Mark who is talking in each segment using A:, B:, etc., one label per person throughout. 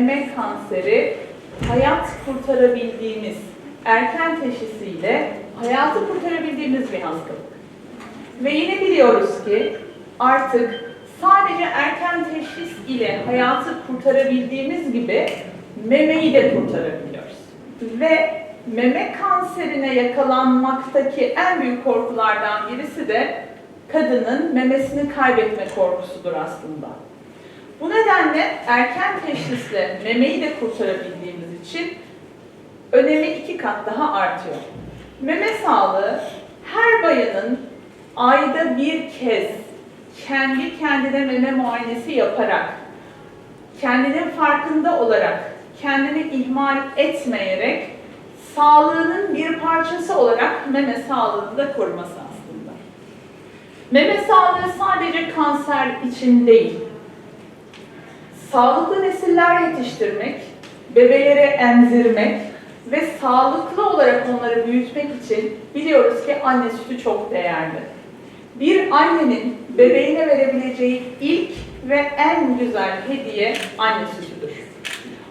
A: meme kanseri hayat kurtarabildiğimiz, erken teşhisiyle hayatı kurtarabildiğimiz bir hastalık. Ve yine biliyoruz ki artık sadece erken teşhis ile hayatı kurtarabildiğimiz gibi memeyi de kurtarabiliyoruz. Ve meme kanserine yakalanmaktaki en büyük korkulardan birisi de kadının memesini kaybetme korkusudur aslında. Bu nedenle erken teşhisle memeyi de kurtarabildiğimiz için önemi iki kat daha artıyor. Meme sağlığı her bayanın ayda bir kez kendi kendine meme muayenesi yaparak, kendinin farkında olarak, kendini ihmal etmeyerek sağlığının bir parçası olarak meme sağlığını da koruması aslında. Meme sağlığı sadece kanser için değil, sağlıklı nesiller yetiştirmek, bebelere emzirmek ve sağlıklı olarak onları büyütmek için biliyoruz ki anne sütü çok değerli. Bir annenin bebeğine verebileceği ilk ve en güzel hediye anne sütüdür.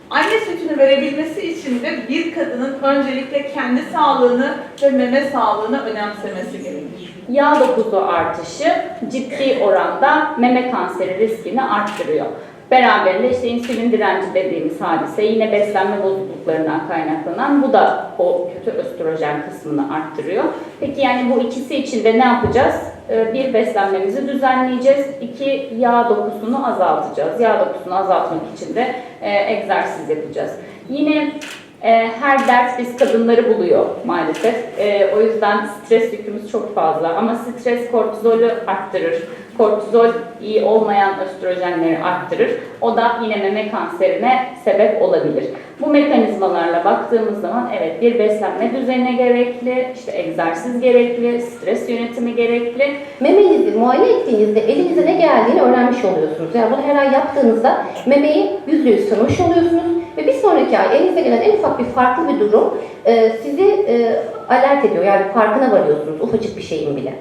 A: Anne sütünü verebilmesi için de bir kadının öncelikle kendi sağlığını ve meme sağlığını önemsemesi gerekir.
B: Yağ dokusu artışı ciddi oranda meme kanseri riskini arttırıyor. Beraberinde işte insülin direnci dediğimiz hadise yine beslenme bozukluklarından kaynaklanan bu da o kötü östrojen kısmını arttırıyor. Peki yani bu ikisi için de ne yapacağız? Ee, Bir beslenmemizi düzenleyeceğiz. İki yağ dokusunu azaltacağız. Yağ dokusunu azaltmak için de e, egzersiz yapacağız. Yine e, her dert biz kadınları buluyor maalesef. E, o yüzden stres yükümüz çok fazla. Ama stres kortizolü arttırır. Kortizol iyi olmayan östrojenleri arttırır. O da yine meme kanserine sebep olabilir. Bu mekanizmalarla baktığımız zaman evet bir beslenme düzeni gerekli, işte egzersiz gerekli, stres yönetimi gerekli.
C: Memenizi muayene ettiğinizde elinize ne geldiğini öğrenmiş oluyorsunuz. Yani bunu her ay yaptığınızda memeyi yüzde yüz tanımış oluyorsunuz ve bir sonraki ay elinize gelen en ufak bir farklı bir durum e, sizi e, alert ediyor. Yani farkına varıyorsunuz ufacık bir şeyin bile.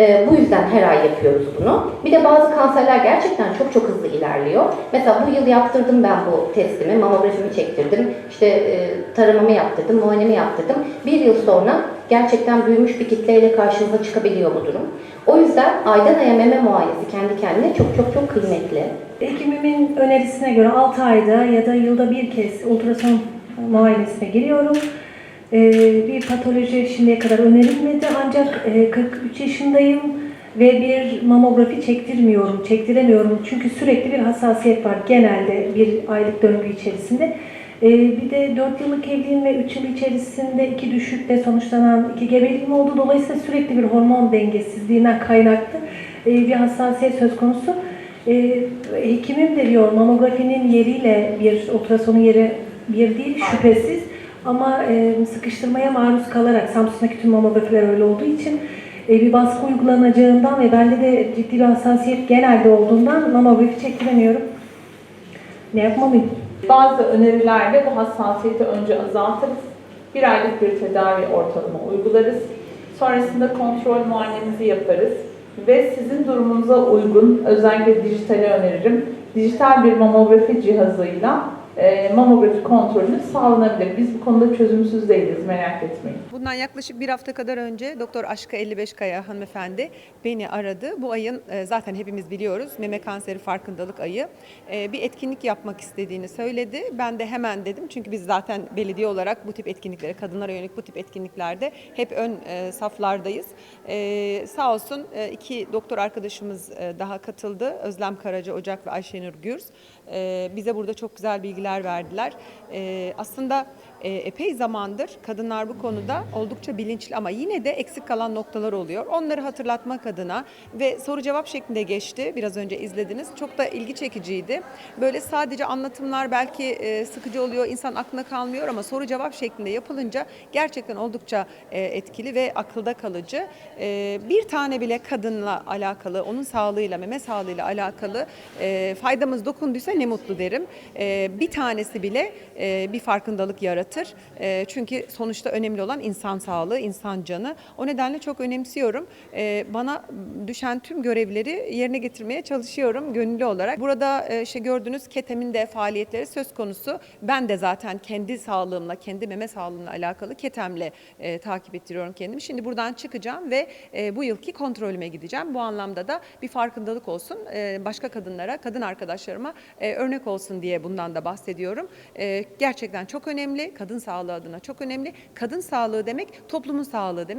C: E, bu yüzden her ay yapıyoruz bunu. Bir de bazı kanserler gerçekten çok çok hızlı ilerliyor. Mesela bu yıl yaptırdım ben bu testimi, mamografimi çektirdim, işte e, taramamı yaptırdım, muayenemi yaptırdım. Bir yıl sonra gerçekten büyümüş bir kitleyle karşınıza çıkabiliyor bu durum. O yüzden aydan aya meme muayenesi kendi kendine çok çok çok kıymetli.
D: Hekimimin önerisine göre 6 ayda ya da yılda bir kez ultrason muayenesine giriyorum. Ee, bir patoloji şimdiye kadar önerilmedi ancak e, 43 yaşındayım ve bir mamografi çektirmiyorum, çektiremiyorum çünkü sürekli bir hassasiyet var genelde bir aylık döngü içerisinde. Ee, bir de 4 yıllık evliliğim ve 3 yıl içerisinde iki düşükle sonuçlanan iki gebeliğim oldu. Dolayısıyla sürekli bir hormon dengesizliğinden kaynaklı e, bir hassasiyet söz konusu. E, hekimim de diyor mamografinin yeriyle bir ultrasonun yeri bir değil şüphesiz ama e, sıkıştırmaya maruz kalarak Samsun'daki tüm mamografiler öyle olduğu için bir baskı uygulanacağından ve bende de ciddi bir hassasiyet genelde olduğundan mamografi çektiremiyorum. Ne yapmalıyım?
A: Bazı önerilerde bu hassasiyeti önce azaltırız. Bir aylık bir tedavi ortalama uygularız. Sonrasında kontrol muayenemizi yaparız. Ve sizin durumunuza uygun, özellikle dijitali öneririm, dijital bir mamografi cihazıyla e, mamografi kontrolü sağlanabilir. Biz bu konuda çözümsüz değiliz, merak etmeyin.
E: Bundan yaklaşık bir hafta kadar önce Doktor Aşka 55 Kaya hanımefendi beni aradı. Bu ayın e, zaten hepimiz biliyoruz meme kanseri farkındalık ayı. E, Bir etkinlik yapmak istediğini söyledi. Ben de hemen dedim çünkü biz zaten belediye olarak bu tip etkinliklere, kadınlara yönelik bu tip etkinliklerde hep ön saflardayız. E, Sağ olsun iki doktor arkadaşımız daha katıldı. Özlem Karaca Ocak ve Ayşenur Gürz. Bize burada çok güzel bilgiler verdiler. E, Aslında epey zamandır kadınlar bu konuda oldukça bilinçli ama yine de eksik kalan noktalar oluyor. Onları hatırlatmak adına ve soru cevap şeklinde geçti. Biraz önce izlediniz. Çok da ilgi çekiciydi. Böyle sadece anlatımlar belki e, sıkıcı oluyor, insan aklına kalmıyor ama soru cevap şeklinde yapılınca gerçekten oldukça e, etkili ve akılda kalıcı. E, Bir tane bile kadınla alakalı, onun sağlığıyla, meme sağlığıyla alakalı e, faydamız dokunduysa ne mutlu derim. E, Bir tanesi bile e, bir farkındalık yaratır. Olacaktır. E, çünkü sonuçta önemli olan insan sağlığı, insan canı. O nedenle çok önemsiyorum. E, bana düşen tüm görevleri yerine getirmeye çalışıyorum gönüllü olarak. Burada e, işte gördüğünüz KETEM'in de faaliyetleri söz konusu. Ben de zaten kendi sağlığımla, kendi meme sağlığımla alakalı KETEM'le e, takip ettiriyorum kendimi. Şimdi buradan çıkacağım ve e, bu yılki kontrolüme gideceğim. Bu anlamda da bir farkındalık olsun. E, başka kadınlara, kadın arkadaşlarıma e, örnek olsun diye bundan da bahsediyorum. E, gerçekten çok önemli. Kadın sağlığı adına çok önemli. Kadın sağlığı demek toplumun sağlığı demek.